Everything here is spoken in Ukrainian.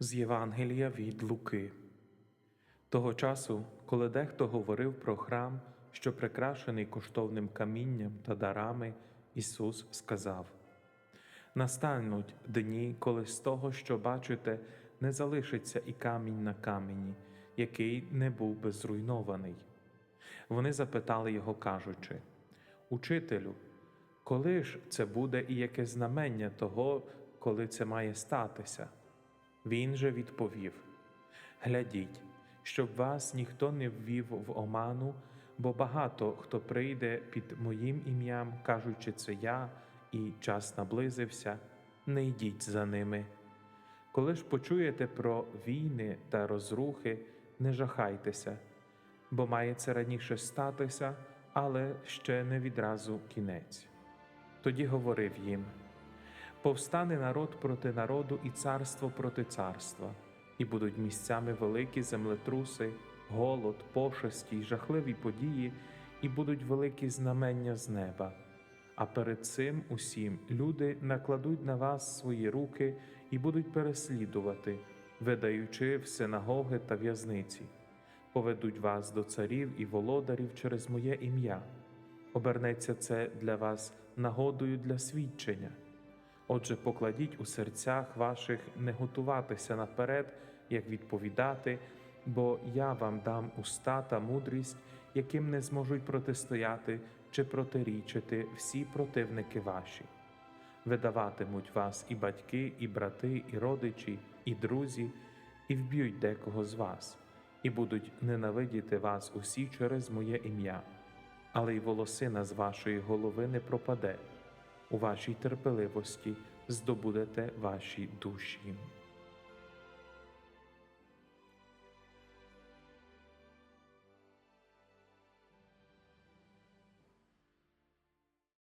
З Євангелія від Луки. Того часу, коли дехто говорив про храм, що прикрашений коштовним камінням та дарами, Ісус сказав: Настануть дні, коли з того, що бачите, не залишиться і камінь на камені, який не був би зруйнований. Вони запитали його, кажучи: Учителю, коли ж це буде і яке знамення того, коли це має статися? Він же відповів: Глядіть, щоб вас ніхто не ввів в оману, бо багато хто прийде під моїм ім'ям, кажучи, це я, і час наблизився, не йдіть за ними. Коли ж почуєте про війни та розрухи, не жахайтеся, бо має це раніше статися, але ще не відразу кінець. Тоді говорив їм: Повстане народ проти народу і царство проти царства, і будуть місцями великі землетруси, голод, пошесті й жахливі події, і будуть великі знамення з неба. А перед цим усім люди накладуть на вас свої руки і будуть переслідувати, видаючи в синагоги та в'язниці, поведуть вас до царів і володарів через моє ім'я. Обернеться це для вас нагодою для свідчення. Отже, покладіть у серцях ваших не готуватися наперед, як відповідати, бо я вам дам уста та мудрість, яким не зможуть протистояти чи протирічити всі противники ваші. Видаватимуть вас і батьки, і брати, і родичі, і друзі, і вб'ють декого з вас, і будуть ненавидіти вас усі через моє ім'я, але й волосина з вашої голови не пропаде у вашій терпеливості здобудете ваші душі.